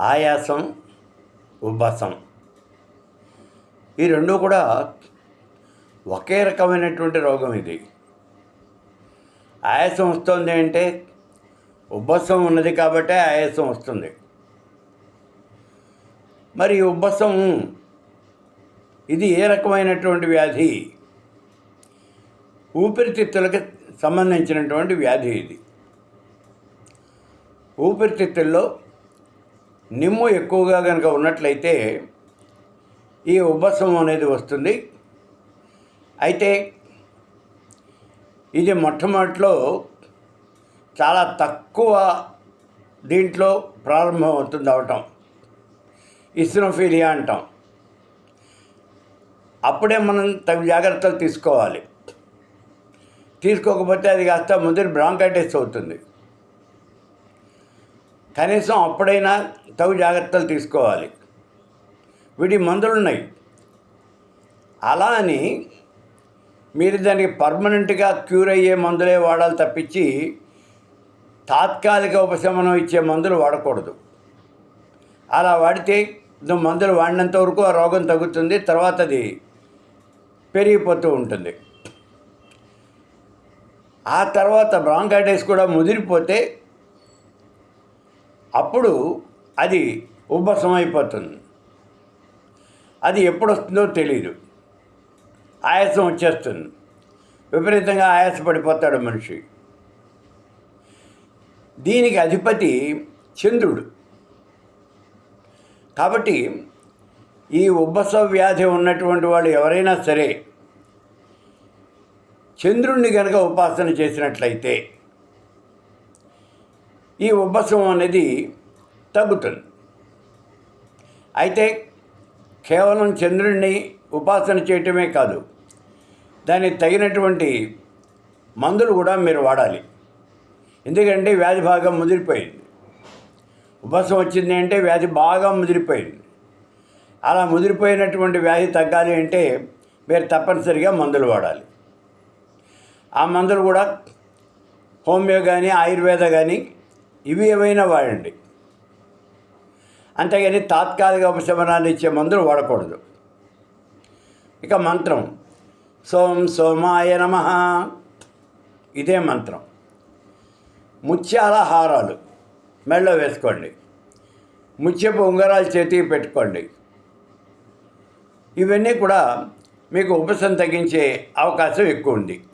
ఆయాసం ఉబ్బసం. ఈ రెండు కూడా ఒకే రకమైనటువంటి రోగం ఇది. ఆయాసం వస్తుంది అంటే ఉబ్బసం ఉన్నది కాబట్టే ఆయాసం వస్తుంది. మరి ఉబ్బసం ఇది ఏ రకమైనటువంటి వ్యాధి? ఊపిరితిత్తులకి సంబంధించినటువంటి వ్యాధి ఇది. ఊపిరితిత్తుల్లో నిమ్ము ఎక్కువగా కనుక ఉన్నట్లయితే ఈ ఉబ్బసం అనేది వస్తుంది. అయితే ఇది మొట్టమొదటిలో చాలా తక్కువ దీంట్లో ప్రారంభమవుతుంది అవటం. ఇస్నోఫీలియా అంటాం. అప్పుడే మనం తగు జాగ్రత్తలు తీసుకోవాలి. తీసుకోకపోతే అది కాస్త ముదిరి బ్రాంకైటిస్ అవుతుంది. కనీసం అప్పుడైనా తగు జాగ్రత్తలు తీసుకోవాలి. వీటి మందులు ఉన్నాయి అలా అని మీరు దానికి పర్మనెంట్గా క్యూర్ అయ్యే మందులే వాడాలి తప్పించి తాత్కాలిక ఉపశమనం ఇచ్చే మందులు వాడకూడదు. అలా వాడితే నువ్వు మందులు వాడినంత వరకు ఆ రోగం తగ్గుతుంది తర్వాత అది పెరిగిపోతూ ఉంటుంది. ఆ తర్వాత బ్రాంకైటిస్ కూడా ముదిరిపోతే అప్పుడు అది ఉబ్బసం అయిపోతుంది అది ఎప్పుడు వస్తుందో తెలియదు ఆయాసం వచ్చేస్తుంది. విపరీతంగా ఆయాసపడిపోతాడు మనిషి. దీనికి అధిపతి చంద్రుడు. కాబట్టి ఈ ఉబ్బస వ్యాధి ఉన్నటువంటి వాళ్ళు ఎవరైనా సరే చంద్రుణ్ణి కనుక ఉపాసన చేసినట్లయితే ఈ ఉబ్బసం అనేది తగ్గుతుంది. అయితే కేవలం చంద్రుడిని ఉపాసన చేయటమే కాదు దానికి తగినటువంటి మందులు కూడా మీరు వాడాలి. ఎందుకంటే వ్యాధి బాగా ముదిరిపోయింది. ఉబ్బసం వచ్చింది అంటే వ్యాధి బాగా ముదిరిపోయింది. అలా ముదిరిపోయినటువంటి వ్యాధి తగ్గాలి అంటే మీరు తప్పనిసరిగా మందులు వాడాలి. ఆ మందులు కూడా హోమియో కానీ ఆయుర్వేద కానీ ఇవి ఏమైనా వాడండి. అంతేగాని తాత్కాలిక ఉపశమనాన్ని ఇచ్చే మందులు వాడకూడదు. ఇక మంత్రం సోం సోమాయ నమ. ఇదే మంత్రం. ముత్యాల హారాలు మెళ్ళో వేసుకోండి. ముత్యపు ఉంగరాలు చేతికి పెట్టుకోండి. ఇవన్నీ కూడా మీకు ఉపశం తగ్గించే అవకాశం ఎక్కువ ఉంది.